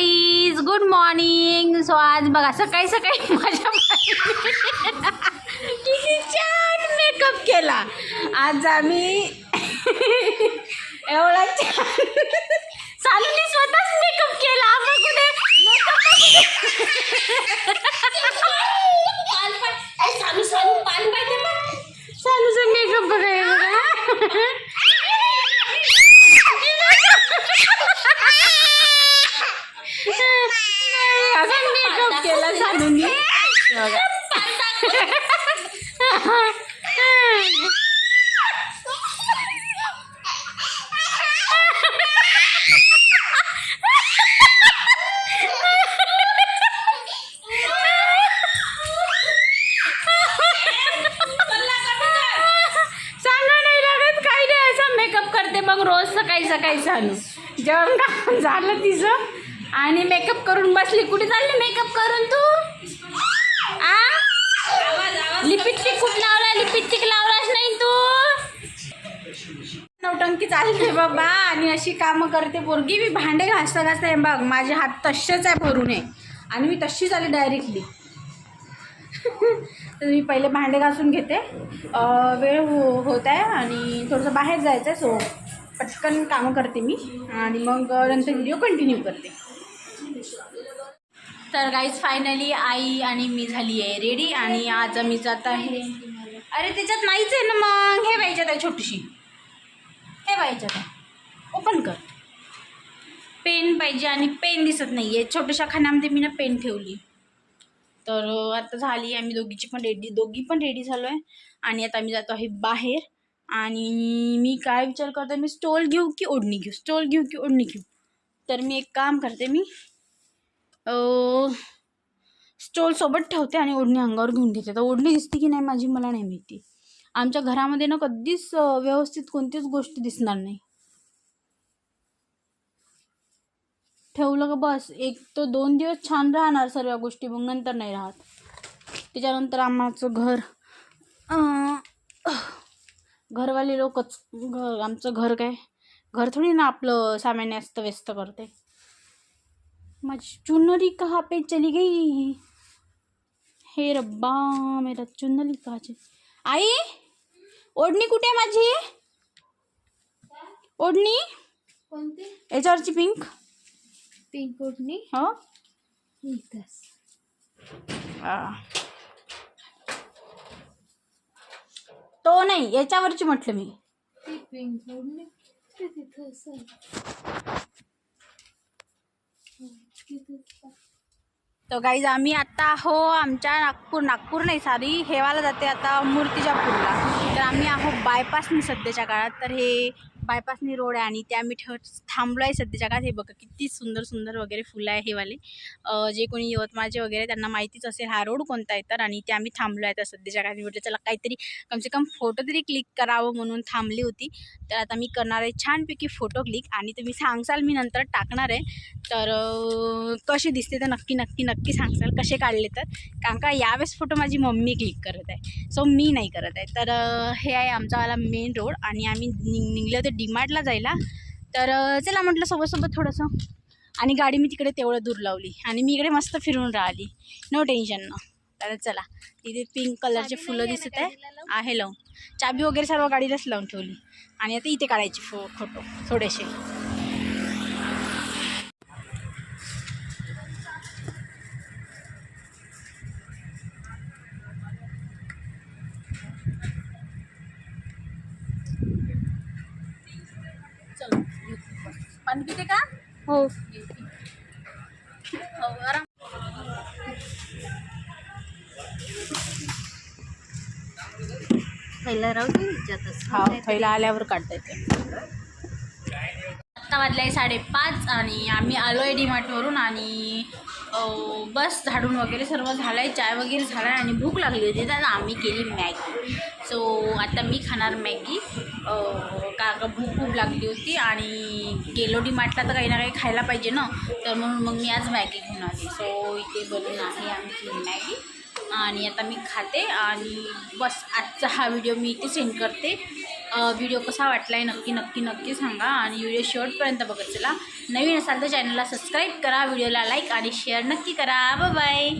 Guys good morning so आज बघा सकाळी सकाळी माझ्या किती छान मेकअप केला. आज आम्ही एवढा छान स्वतःच मेकअप केला. कुठे मेकअप बघा असा मेकअप केला चालूनी सांगा नाही लागत काही नाही असा मेकअप करते मग रोज सकाळी सकाळी चालू. जेवण का झालं तिचं. आणि मेकअप करून बसली. कुठे चालली मेकअप करून तू? आ? लिपस्टिक कुठं लावला लिपस्टिक लावलाच नाही तू. नवटंकी चालते बाबा. आणि अशी कामं करते पोरगी. मी भांडे घासता घासता आहे बघ. माझे हात तसेच आहे भरून आहे. आणि मी तशीच आली डायरेक्टली तर मी पहिले भांडे घासून घेते. वेळ हो होत आहे आणि थोडंसं बाहेर जायचं आहे सो पटकन कामं करते मी आणि मग नंतर व्हिडिओ कंटिन्यू करते. तर गाईज फायनली आई आणि मी झाली आहे रेडी आणि आज आम्ही जात आहे. अरे त्याच्यात नाहीच आहे ना मग. हे पाहिजे आहे छोटीशी. हे पाहिजे ओपन कर. पेन पाहिजे आणि पेन दिसत नाही आहे छोट्याशा खाण्यामध्ये मी ना पेन ठेवली. तर आता झाली आम्ही दोघीची पण रेडी दोघी पण रेडी झालो आहे आणि आता आम्ही जातो आहे बाहेर. आणि मी काय विचार करते मी स्टोल घेऊ की ओढणी घेऊ? स्टोल घेऊ की ओढणी घेऊ? तर मी एक काम करते मी. स्टॉलसोबत ठेवते आणि ओढणी अंगावर घेऊन घेते. तर ओढणी दिसते की नाही माझी मला नाही माहिती. आमच्या घरामध्ये ना कधीच व्यवस्थित कोणतीच गोष्ट दिसणार नाही. ठेवलं का बस? एक तो दोन दिवस छान राहणार सर्व गोष्टी मग नंतर नाही राहत. त्याच्यानंतर आम्हाचं घर घरवाले लोकच घर आमचं घर काय? घर थोडी ना आपलं सामान्य अस्तव्यस्त करते. माझी चुनरी कहाँ पे चली गई? हे रब्बा मेरा चुनरी कहाँ आई ओढणी कुठे माझी? ओढणी? कोणते? याच्यावरची पिंक पिंक ओढणी? हो इथंच आ. तो नाही याच्यावरची म्हटलं मी. तो गाईज आम्ही आता आहो आमच्या नागपूर नागपूर नाही सारी हेवाला जाते आता मूर्तिजापूरला. तर आम्ही आहो बायपासनी सध्याच्या काळात. तर हे बायपासनी रोड आहे आणि ते आम्ही ठेव थांबलो आहे सध्याच्या काळात. हे बघा किती सुंदर सुंदर वगैरे फुलं आहे हेवाले वाले. जे कोणी यवतमाळचे वगैरे त्यांना माहितीच असेल हा रोड कोणता आहे तर. आणि ते आम्ही थांबलो आहे तर सध्याच्या काळात. मी म्हटलं चला काहीतरी कमसे कम फोटो तरी क्लिक करावं म्हणून थांबली होती. तर आता मी करणार आहे छानपैकी फोटो क्लिक आणि तुम्ही सांगसाल मी नंतर टाकणार आहे. तर कसे दिसते तर नक्की नक्की नक्की सांगसाल कसे काढले तर. कारण का यावेळेस फोटो माझी मम्मी क्लिक करत आहे. सो मी नाही करत आहे. तर हे आहे आमचावाला मेन रोड आणि आम्ही निघ निघले होते डीमार्टला जायला तर चला म्हटलं सोबत थोडंसं. आणि गाडी मी तिकडे तेवढं दूर लावली. आणि मी इकडे मस्त फिरून राहिली. नो टेन्शन न. तर चला. तिथे पिंक कलरचे फुलं दिसत आहे. आहे लावून. चाबी वगैरे सर्व गाडीलाच लावून ठेवली. आणि आता इथे काढायची फो फोटो. थोडेसे. पाणी पिते का? हो. हो आराम राहू दे विचारतच हा आल्यावर काढता येते. आत्ता वाजले साडेपाच आणि आम्ही आलो आहे डीमार्टवरून आणि बस झाडून वगैरे सर्व झालं आहे चाय वगैरे झाला आहे आणि भूक लागली होती तर आम्ही केली मॅगी. सो आता मी खाणार मॅगी. का का भूक खूप लागली होती आणि गेलो डीमार्टला तर काही ना काही खायला पाहिजे ना. तर म्हणून मग मी आज मॅगी घेऊन आली. सो इथे बनून आहे आमची मॅगी. आणि आता मी खाते आणि बस आजचा हा व्हिडिओ मी इथे सेंड करते. व्हिडिओ कसा वाटला आहे नक्की नक्की नक्की सांगा. आणि व्हिडिओ शेवटपर्यंत बघत चला. नवीन असाल तर चॅनलला सबस्क्राईब करा व्हिडिओला लाईक आणि शेअर नक्की करा. बाय